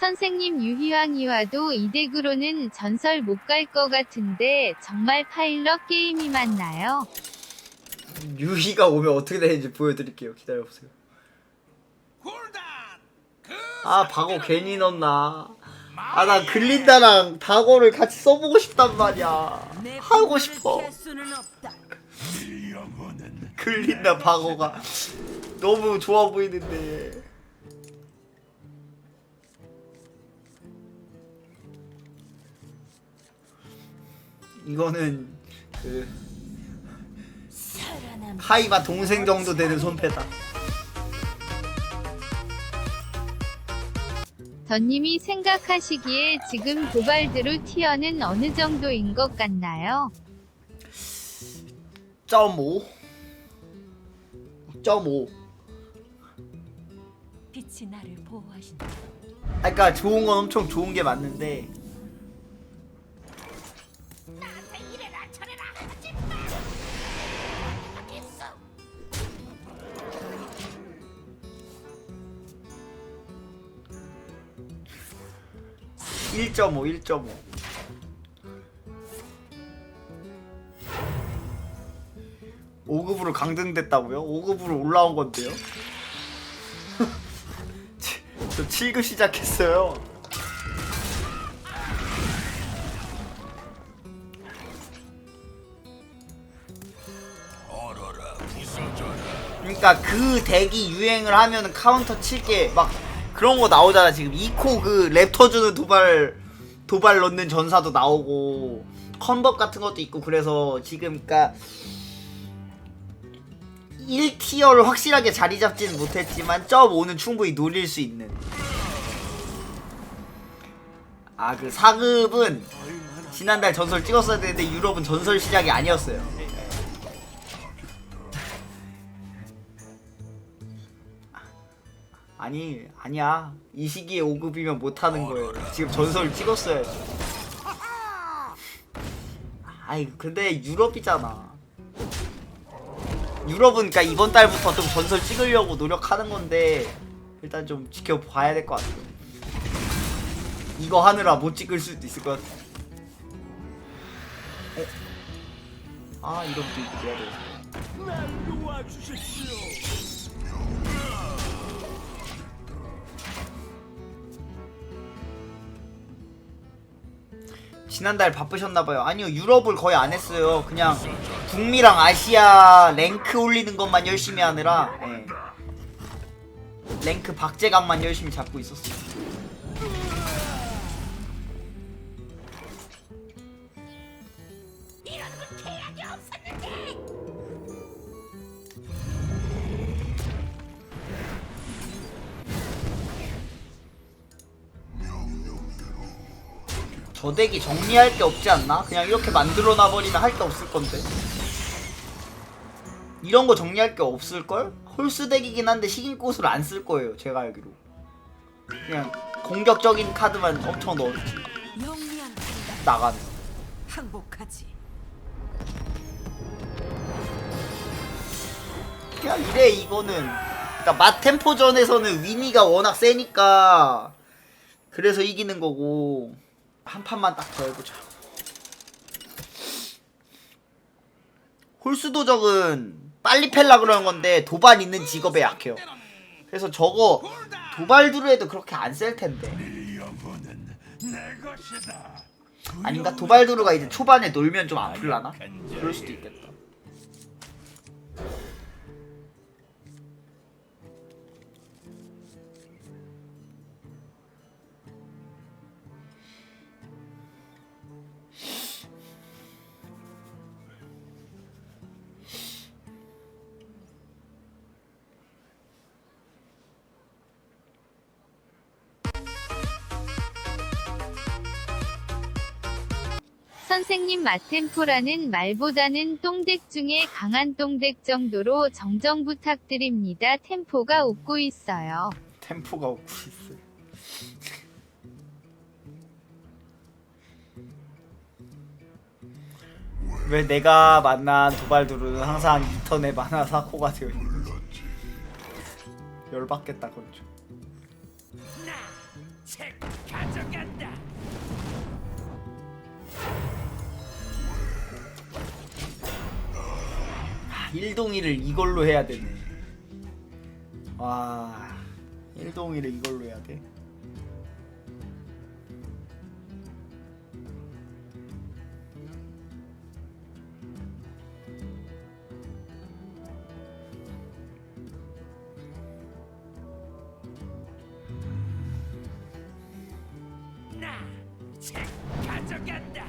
선생님 유희왕이 와도 이 덱으로는 전설 못 갈 것 같은데 정말 파일럿 게임이 맞나요? 유희가 오면 어떻게 되는지 보여드릴게요. 기다려보세요. 아 바고 괜히 넣나 아 나 글린다랑 다고를 같이 써보고 싶단 말이야 하고 싶어 글린다 바고가 너무 좋아 보이는데 이거는 그 카이마 동생 정도 되는 손패다 전님이 생각하시기에 지금 도발드루 티어는 어느 정도인 것 같나요? 0.5 0.5 빛이 나를 보호하신다. 아, 그러니까 좋은 건 엄청 좋은 게 맞는데 (1.5) 1.5 5급으로 강등됐다고요? 5급으로 올라온 건데요? 저 7급 시작했어요. 그러니까 그 덱이 유행을 하면 카운터 칠게 막 그런 거 나오잖아 지금 이코 그 랩터 주는 도발 도발 넣는 전사도 나오고 컨버 같은 것도 있고 그래서 지금 그러니까 1티어를 확실하게 자리 잡지는 못했지만 점 5는 충분히 노릴 수 있는. 아 그 4급은 지난달 전설 찍었어야 되는데 유럽은 전설 시작이 아니었어요 아니 아니야. 이 시기에 5급이면 못하는 거예요. 지금 전설 찍었어야지 아이 근데 유럽이잖아. 유럽은 그니까 이번 달부터 좀 전설 찍으려고 노력하는 건데 일단 좀 지켜봐야 될 것 같아요. 이거 하느라 못 찍을 수도 있을 것 같아. 어? 아 이런 것도 있어야 돼 지난달 바쁘셨나봐요. 아니요, 유럽을 거의 안 했어요. 그냥 북미랑 아시아 랭크 올리는 것만 열심히 하느라, 예. 랭크 박제감만 열심히 잡고 있었어요. 저 덱이 정리할 게 없지 않나? 그냥 이렇게 만들어 놔버리면 할 게 없을 건데. 이런 거 정리할 게 없을걸? 홀수 덱이긴 한데 식인꽃을 안 쓸 거예요, 제가 알기로. 그냥 공격적인 카드만 엄청 넣어 영리한 판단. 나가는. 항복하지. 그냥 이래 이거는. 그러니까 마템포전에서는 위니가 워낙 세니까 그래서 이기는 거고 한 판만 딱 더 해보자. 홀수도적은 빨리 팰라 그러는 건데 도발 있는 직업에 약해요. 그래서 저거 도발두루 해도 그렇게 안셀 텐데. 아닌가 도발두루가 이제 초반에 놀면 좀 아플라나? 그럴 수도 있겠다. 선생님 마템포라는 말보다는 똥덱 중에 강한 똥덱 정도로 정정 부탁드립니다. 템포가 웃고 있어요. 템포가 없고 있어요. 왜 내가 만난 도발들은 항상 인터넷 만화 사코가 되어 있는 거지? 열받겠다 건조. 책 가져간다. 아, 1동이를 이걸로 해야 되네. 와, 1동이를 이걸로 해야 돼. 가져간다.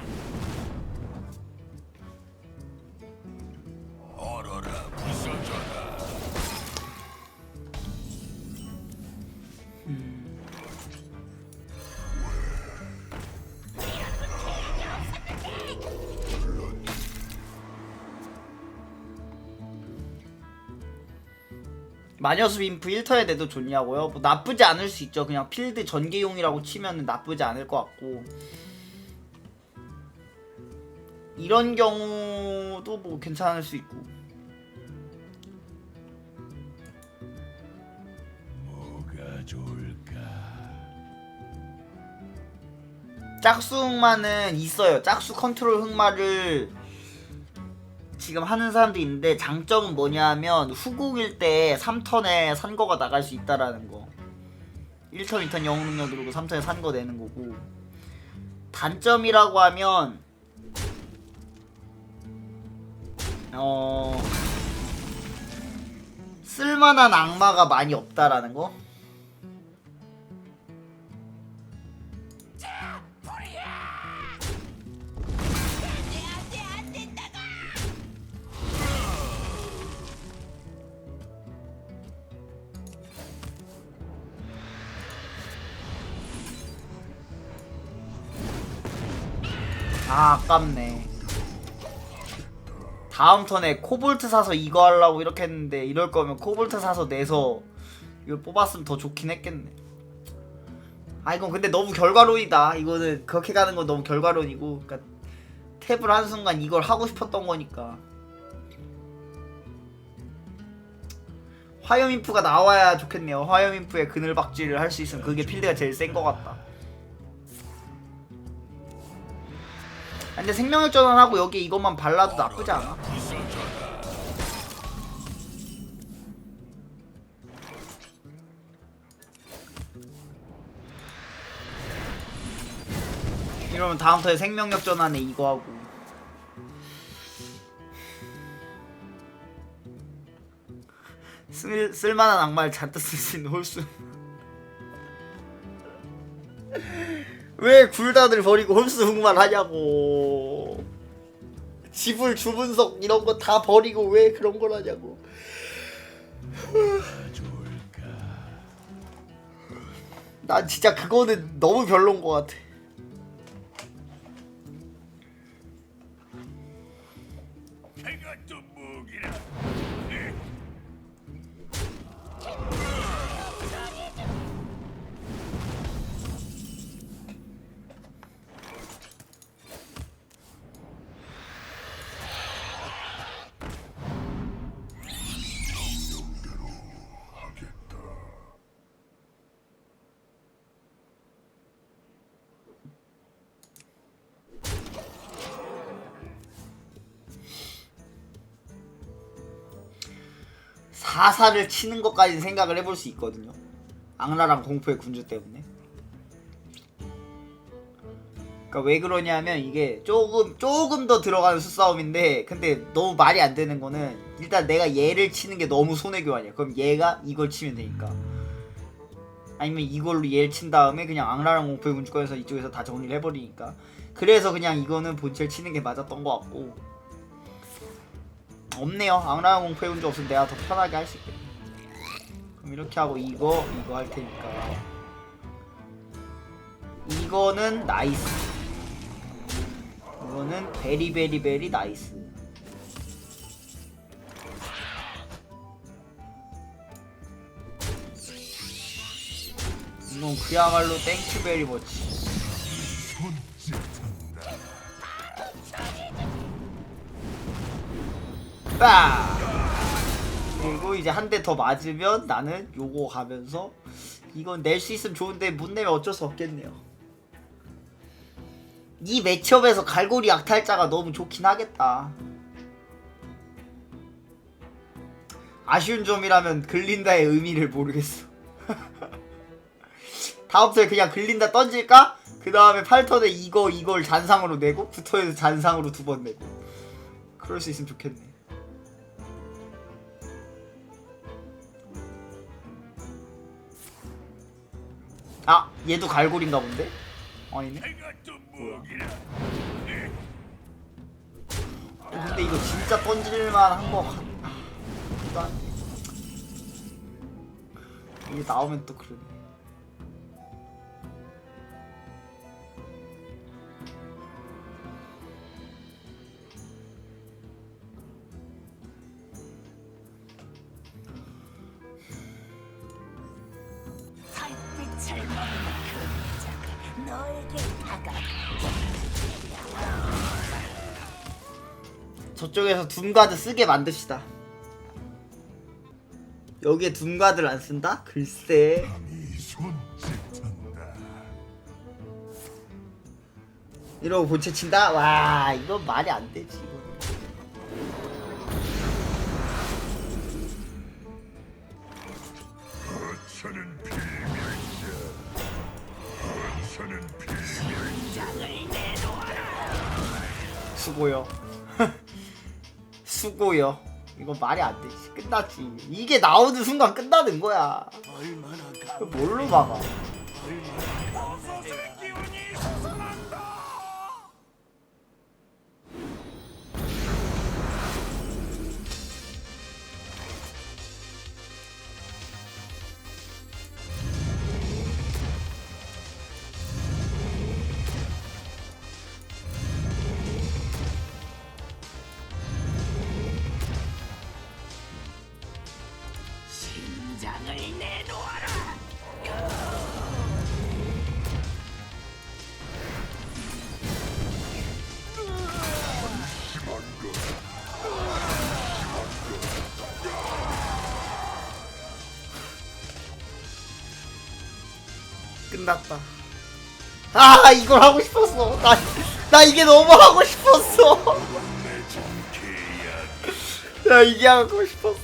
마녀수 인프 1턴에 내도 좋냐고요? 뭐 나쁘지 않을 수 있죠. 그냥 필드 전개용이라고 치면 나쁘지 않을 것 같고. 이런 경우도 뭐 괜찮을 수 있고. 뭐가 좋을까? 짝수 흑마는 있어요. 짝수 컨트롤 흑마를 지금 하는 사람도 있는데 장점은 뭐냐면 후국일 때 3턴에 산거가 나갈 수 있다라는 거. 1턴, 2턴 영웅 능력 누르고 3턴에 산거 내는 거고. 단점이라고 하면 어 쓸만한 악마가 많이 없다라는 거. 아 아깝네. 다음 턴에 코볼트 사서 이거 하려고 이렇게 했는데 이럴 거면 코볼트 사서 내서 이걸 뽑았으면 더 좋긴 했겠네. 아 이건 근데 너무 결과론이다. 이거는 그렇게 가는 건 너무 결과론이고 그러니까 탭을 하는 순간 이걸 하고 싶었던 거니까. 화염인프가 나와야 좋겠네요. 화염인프의 그늘박쥐를 할 수 있으면 그게 필드가 제일 센 것 같다 근데 생명력 전환하고 여기 이것만 발라도 나쁘지 않아. 이러면 다음 턴에 생명력 전환에 이거 하고. 쓸, 쓸만한 악마를 잔뜩 쓸 수 있는 홀수. 왜 굴단을 버리고 홀수 흑만 하냐고. 지불 주분석 이런 거 다 버리고 왜 그런 걸 하냐고. 난 진짜 그거는 너무 별론 것 같아. 그것도 무기라. 사사를 치는 것까지 생각을 해볼 수 있거든요. 악랄한 공포의 군주 때문에. 그러니까 왜 그러냐면 이게 조금 조금 더 들어가는 수싸움인데 근데 너무 말이 안 되는 거는 일단 내가 얘를 치는 게 너무 손해 교환이야. 그럼 얘가 이걸 치면 되니까. 아니면 이걸로 얘를 친 다음에 그냥 악랄한 공포의 군주 꺼내서 이쪽에서 다 정리를 해버리니까. 그래서 그냥 이거는 본체를 치는 게 맞았던 것 같고. 없네요. 악랄한 공포의 군주 없으면 내가 더 편하게 할 수 있겠네. 그럼 이렇게 하고 이거 이거 할 테니까 이거는 나이스. 이거는 베리베리베리 나이스. 이건 그야말로 땡큐 베리 머치. 빡! 그리고 이제 한 대 더 맞으면 나는 요거 가면서 이건 낼 수 있으면 좋은데 못 내면 어쩔 수 없겠네요. 이 매치업에서 갈고리 약탈자가 너무 좋긴 하겠다. 아쉬운 점이라면 글린다의 의미를 모르겠어. 다음부터 그냥 글린다 던질까? 그 다음에 8턴에 이거 이걸 잔상으로 내고 붙어에서 잔상으로 두 번 내고 그럴 수 있으면 좋겠네. 아 얘도 갈고리인가 본데? 아니네. 어, 근데 이거 진짜 던질만 한거 같... 아, 이게 나오면 또 그러네. 저쪽에서 둠가드 쓰게 만듭시다. 여기에 둠가드를 안 쓴다? 글쎄. 손짓한다. 이러고 본체 친다? 와, 이건 말이 안 되지. 이거는. 거처는 필멸자. 거처는 필멸자. 수고요. 수고요. 이거 말이 안 되지. 끝났지. 이게 나오는 순간 끝나는 거야. 그 뭘로 막아? 버섯의 끝났다. 아, 이걸 하고 싶었어. 나, 나 이게 너무 하고 싶었어. 나 이게 하고 싶었어.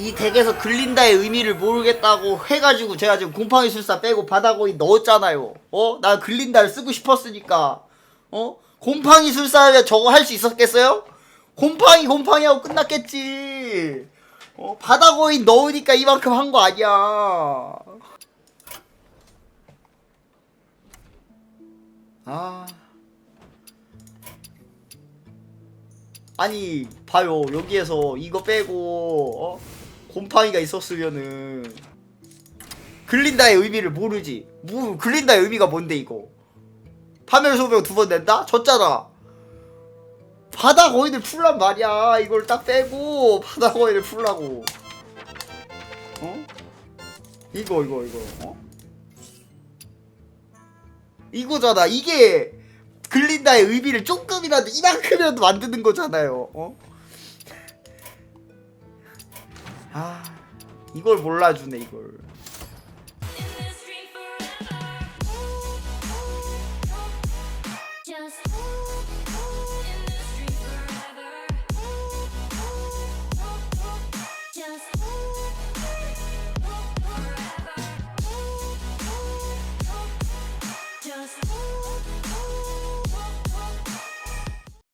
이 덱에서 글린다의 의미를 모르겠다고 해가지고 제가 지금 곰팡이 술사 빼고 바다거인 넣었잖아요. 어? 나 글린다를 쓰고 싶었으니까. 어? 곰팡이 술사면 저거 할 수 있었겠어요? 곰팡이 곰팡이 하고 끝났겠지. 어? 바다거인 넣으니까 이만큼 한 거 아니야. 아. 아니 봐요 여기에서 이거 빼고 어? 곰팡이가 있었으면은 글린다의 의미를 모르지 뭐 글린다의 의미가 뭔데 이거 파멸 소명 두 번 낸다? 졌잖아 바다 거인을 풀란 말이야 이걸 딱 빼고 바다 거인을 풀라고 어? 이거 이거 이거 어? 이거잖아 이게 글린다의 의미를 조금이라도 이만큼이라도 만드는 거잖아요. 어? 아 이걸 몰라주네 이걸.